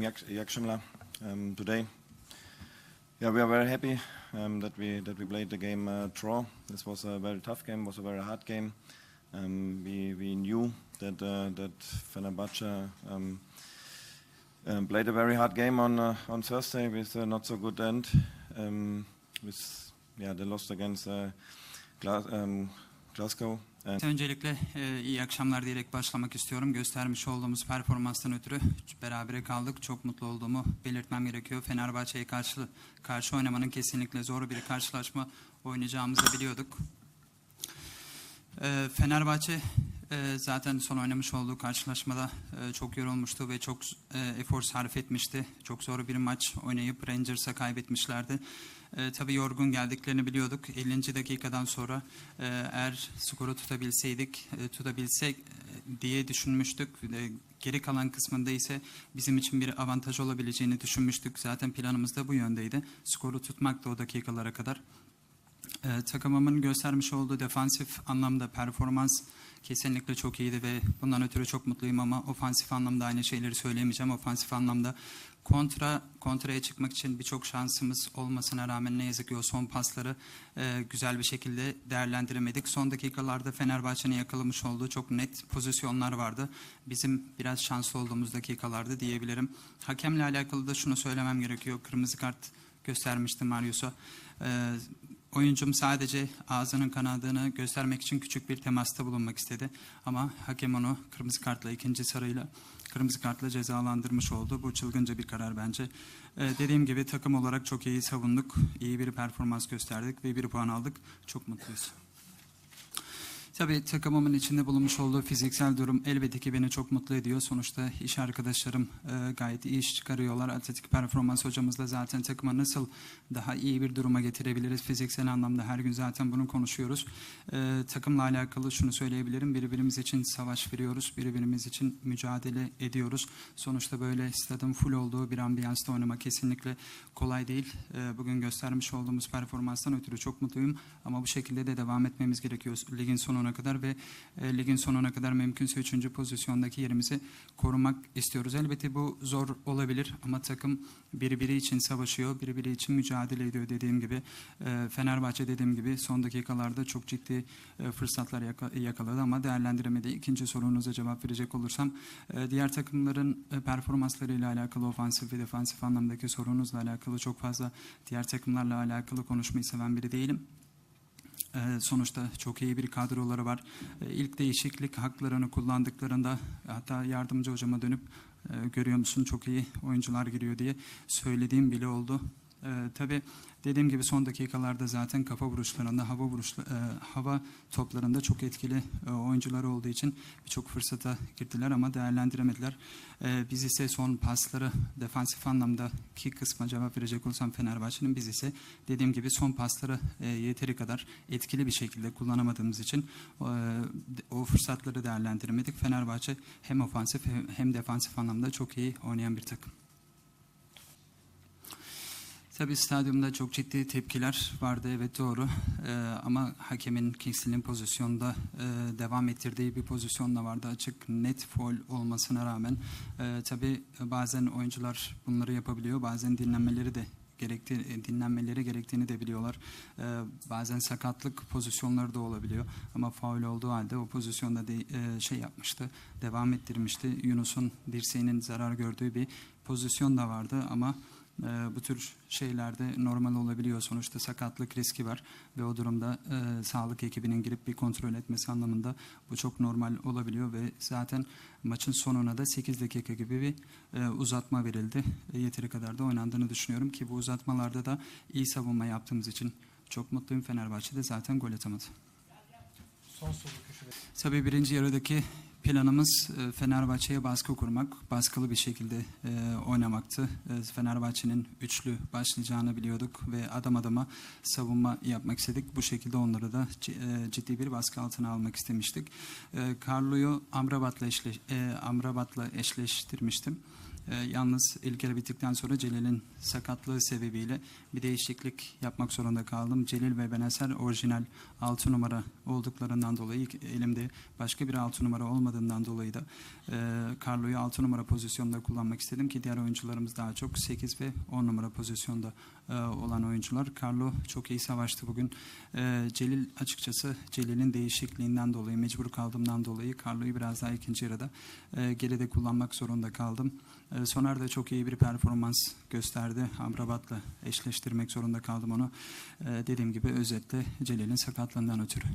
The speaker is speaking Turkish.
Jak- Yakshimla um, today. Yeah, we are very happy um, that we that we played the game uh, draw. This was a very tough game. Was a very hard game. Um, we we knew that uh, that Fenerbahce um, um, played a very hard game on uh, on Thursday with a not so good end. Um, with yeah, they lost against uh, Glasgow. And Öncelikle e, iyi akşamlar diyerek başlamak istiyorum. Göstermiş olduğumuz performanstan ötürü berabere kaldık. Çok mutlu olduğumu belirtmem gerekiyor. Fenerbahçe'ye karşı karşı oynamanın kesinlikle zor bir karşılaşma oynayacağımızı biliyorduk. E, Fenerbahçe e, zaten son oynamış olduğu karşılaşmada e, çok yorulmuştu ve çok e, efor sarf etmişti. Çok zor bir maç oynayıp Rangers'a kaybetmişlerdi. E, tabii yorgun geldiklerini biliyorduk. 50. dakikadan sonra e, eğer skoru tutabilseydik, e, tutabilsek e, diye düşünmüştük. E, geri kalan kısmında ise bizim için bir avantaj olabileceğini düşünmüştük. Zaten planımız da bu yöndeydi. Skoru tutmak da o dakikalara kadar. Ee, takımımın göstermiş olduğu defansif anlamda performans kesinlikle çok iyiydi ve bundan ötürü çok mutluyum ama ofansif anlamda aynı şeyleri söyleyemeyeceğim. Ofansif anlamda kontra kontraya çıkmak için birçok şansımız olmasına rağmen ne yazık ki o son pasları e, güzel bir şekilde değerlendiremedik. Son dakikalarda Fenerbahçe'nin yakalamış olduğu çok net pozisyonlar vardı. Bizim biraz şanslı olduğumuz dakikalardı diyebilirim. Hakemle alakalı da şunu söylemem gerekiyor. Kırmızı kart göstermişti Marius'a. Ee, oyuncum sadece ağzının kanadını göstermek için küçük bir temasta bulunmak istedi. Ama hakem onu kırmızı kartla ikinci sarıyla kırmızı kartla cezalandırmış oldu. Bu çılgınca bir karar bence. Ee, dediğim gibi takım olarak çok iyi savunduk. iyi bir performans gösterdik ve bir puan aldık. Çok mutluyuz. Tabii takımımın içinde bulunmuş olduğu fiziksel durum elbette ki beni çok mutlu ediyor. Sonuçta iş arkadaşlarım e, gayet iyi iş çıkarıyorlar. Atletik performans hocamız da zaten takıma nasıl daha iyi bir duruma getirebiliriz fiziksel anlamda her gün zaten bunu konuşuyoruz. E, takımla alakalı şunu söyleyebilirim. Birbirimiz için savaş veriyoruz. Birbirimiz için mücadele ediyoruz. Sonuçta böyle stadın full olduğu bir ambiyansta oynamak kesinlikle kolay değil. E, bugün göstermiş olduğumuz performanstan ötürü çok mutluyum. Ama bu şekilde de devam etmemiz gerekiyor ligin sonuna kadar ve e, ligin sonuna kadar mümkünse 3. pozisyondaki yerimizi korumak istiyoruz. Elbette bu zor olabilir ama takım birbiri için savaşıyor, birbiri için mücadele ediyor dediğim gibi. E, Fenerbahçe dediğim gibi son dakikalarda çok ciddi e, fırsatlar yaka- yakaladı ama değerlendiremedi. İkinci sorunuza cevap verecek olursam e, diğer takımların e, performanslarıyla alakalı ofansif ve defansif anlamdaki sorunuzla alakalı çok fazla diğer takımlarla alakalı konuşmayı seven biri değilim. Ee, sonuçta çok iyi bir kadroları var. Ee, ilk değişiklik haklarını kullandıklarında hatta yardımcı hocama dönüp e, görüyor musun çok iyi oyuncular giriyor diye söylediğim bile oldu. Ee, tabii dediğim gibi son dakikalarda zaten kafa vuruşlarında, hava vuruşla, e, hava toplarında çok etkili e, oyuncular olduğu için birçok fırsata girdiler ama değerlendiremediler. Ee, biz ise son pasları defansif anlamdaki kısma cevap verecek olsam Fenerbahçe'nin biz ise dediğim gibi son pasları e, yeteri kadar etkili bir şekilde kullanamadığımız için e, o fırsatları değerlendiremedik. Fenerbahçe hem ofansif hem defansif anlamda çok iyi oynayan bir takım. Tabii stadyumda çok ciddi tepkiler vardı evet doğru Ee, ama hakemin Kingsley'nin pozisyonda e, devam ettirdiği bir pozisyon da vardı açık net foul olmasına rağmen e, tabii bazen oyuncular bunları yapabiliyor bazen dinlenmeleri de gerekti, e, dinlenmeleri gerektiğini de biliyorlar. Ee, bazen sakatlık pozisyonları da olabiliyor ama faul olduğu halde o pozisyonda de, e, şey yapmıştı devam ettirmişti. Yunus'un dirseğinin zarar gördüğü bir pozisyon da vardı ama e, bu tür şeylerde normal olabiliyor. Sonuçta sakatlık riski var ve o durumda e, sağlık ekibinin girip bir kontrol etmesi anlamında bu çok normal olabiliyor ve zaten maçın sonuna da 8 dakika gibi bir e, uzatma verildi. E, yeteri kadar da oynandığını düşünüyorum ki bu uzatmalarda da iyi savunma yaptığımız için çok mutluyum. Fenerbahçe'de zaten gol atamadı. Son soru köşede. Tabii birinci yarıdaki planımız e, Fenerbahçe'ye baskı kurmak, baskılı bir şekilde e, oynamaktı. E, Fenerbahçe'nin üçlü başlayacağını biliyorduk ve adam adama savunma yapmak istedik. Bu şekilde onları da e, ciddi bir baskı altına almak istemiştik. E, Carlo'yu Amrabat'la eşleş, e, Amrabat'la eşleştirmiştim. E, yalnız ilk yarı bittikten sonra Celil'in sakatlığı sebebiyle bir değişiklik yapmak zorunda kaldım. Celil ve Benaser orijinal 6 numara olduklarından dolayı elimde başka bir 6 numara olmadığından dolayı da e, Carlo'yu 6 numara pozisyonda kullanmak istedim ki diğer oyuncularımız daha çok 8 ve 10 numara pozisyonda e, olan oyuncular. Carlo çok iyi savaştı bugün. E, Celil açıkçası Celil'in değişikliğinden dolayı mecbur kaldığımdan dolayı Carlo'yu biraz daha ikinci yarıda e, geride kullanmak zorunda kaldım. E, Soner de çok iyi bir performans gösterdi. Amrabat'la eşleştirmek zorunda kaldım onu. E, dediğim gibi özetle Celil'in sakatlığından ötürü.